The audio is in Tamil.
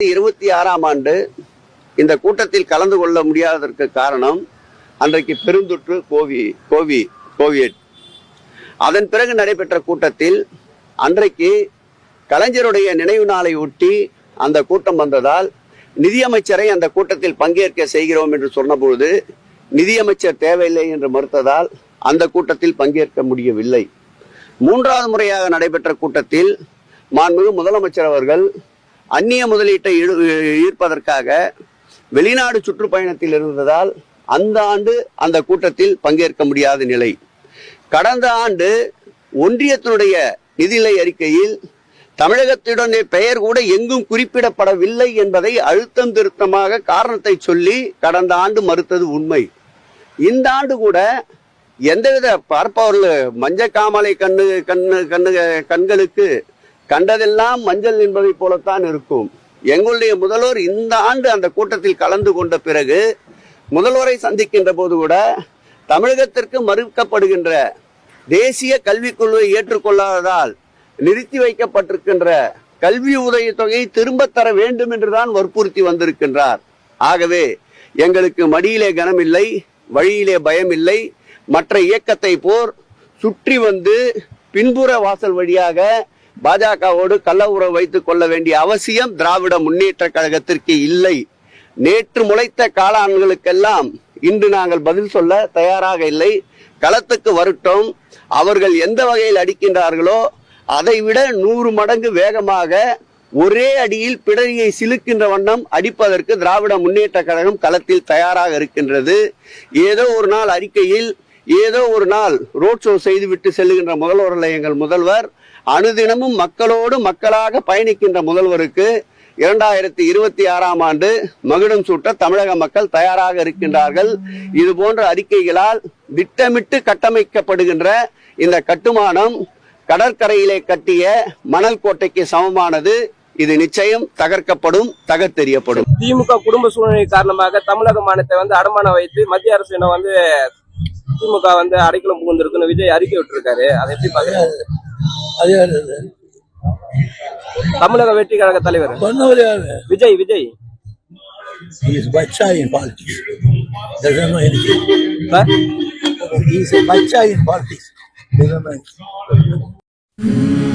இருபத்தி ஆறாம் ஆண்டு இந்த கூட்டத்தில் கலந்து கொள்ள முடியாததற்கு காரணம் அன்றைக்கு பெருந்தொற்று கோவி கோவி கோவிட் அதன் பிறகு நடைபெற்ற கூட்டத்தில் அன்றைக்கு கலைஞருடைய நினைவு நாளை ஒட்டி அந்த கூட்டம் வந்ததால் நிதியமைச்சரை அந்த கூட்டத்தில் பங்கேற்க செய்கிறோம் என்று சொன்னபொழுது நிதியமைச்சர் தேவையில்லை என்று மறுத்ததால் அந்த கூட்டத்தில் பங்கேற்க முடியவில்லை. மூன்றாவது முறையாக நடைபெற்ற கூட்டத்தில் மாண்புமிகு முதலமைச்சர் அவர்கள் அந்நிய முதலீட்டை ஈடு- ஈர்ப்பதற்காக வெளிநாடு சுற்றுப்பயணத்தில் இருந்ததால் அந்த ஆண்டு அந்த கூட்டத்தில் பங்கேற்க முடியாத நிலை. கடந்த ஆண்டு ஒன்றியத்தினுடைய நிதிநிலை அறிக்கையில் தமிழகத்துடனே பெயர் கூட எங்கும் குறிப்பிடப்படவில்லை என்பதை அழுத்தம் திருத்தமாக காரணத்தை சொல்லி கடந்த ஆண்டு மறுத்தது உண்மை. இந்த ஆண்டு கூட எந்தவித பார்ப்பவர்கள் மஞ்சள் காமலை கண்ணு கண்ணு கண்ணு கண்களுக்கு கண்டதெல்லாம் மஞ்சள் என்பதை போலத்தான் இருக்கும். எங்களுடைய முதல்வர் இந்த ஆண்டு அந்த கூட்டத்தில் கலந்து கொண்ட பிறகு முதல்வரை சந்திக்கின்ற போது கூட தமிழகத்திற்கு மறுக்கப்படுகின்ற தேசிய கல்விக் கொள்கையை ஏற்றுக்கொள்ளாததால் நிறுத்தி வைக்கப்பட்டிருக்கின்ற கல்வி உதவித்தொகையை திரும்பத் தர வேண்டும் என்றுதான் வற்புறுத்தி வந்திருக்கின்றார். ஆகவே எங்களுக்கு மடியிலே கனமில்லை வழியிலே பயமில்லை மற்ற இயக்கத்தை போர் சுற்றி வந்து பின்புற வாசல் வழியாக பாஜகவோடு கள்ள உறவு வைத்துக் கொள்ள வேண்டிய அவசியம் திராவிட முன்னேற்ற கழகத்திற்கு இல்லை. நேற்று முளைத்த காளான்களுக்கெல்லாம் இன்று நாங்கள் பதில் சொல்ல தயாராக இல்லை. களத்துக்கு வரட்டும். அவர்கள் எந்த வகையில் அடிக்கின்றார்களோ அதைவிட நூறு மடங்கு வேகமாக ஒரே அடியில் பிடரியை சிலுக்கின்ற வண்ணம் அடிப்பதற்கு திராவிட முன்னேற்ற கழகம் களத்தில் தயாராக இருக்கின்றது. ஏதோ ஒரு நாள் அறிக்கையில் ஏதோ ஒரு நாள் ரோட் ஷோ செய்துவிட்டு செல்லுகின்ற முதல்வர்களை எங்கள் முதல்வர் அனுதினமும் மக்களோடு மக்களாக பயணிக்கின்ற முதல்வருக்கு இரண்டாயிரத்தி இருபத்தி ஆறாம் ஆண்டு மகுடம் சூட்ட தமிழக மக்கள் தயாராக இருக்கின்றார்கள். இது போன்ற அறிக்கைகளால் திட்டமிட்டு கட்டமைக்கப்படுகின்ற இந்த கட்டுமானம் கடற்கரையிலே கட்டிய மணல் கோட்டைக்கு சமமானது. இது நிச்சயம் தகர்க்கப்படும் தகர்த்தெறியப்படும். திமுக குடும்ப சூழ்நிலை காரணமாக தமிழக மாநிலத்தை வந்து அடமானம் வைத்து மத்திய அரசு வந்து திமுக வந்து அடைக்கலம் புகுந்திருக்குன்னு விஜய் அறிக்கை விட்டுருக்காரு அதை எப்படி அது அது? தமிழக வெற்றி கழக தலைவர் Vijay Vijay He is bacha in politics. Doesn't know anything. Sir He is a bacha in politics. Doesn't know anything.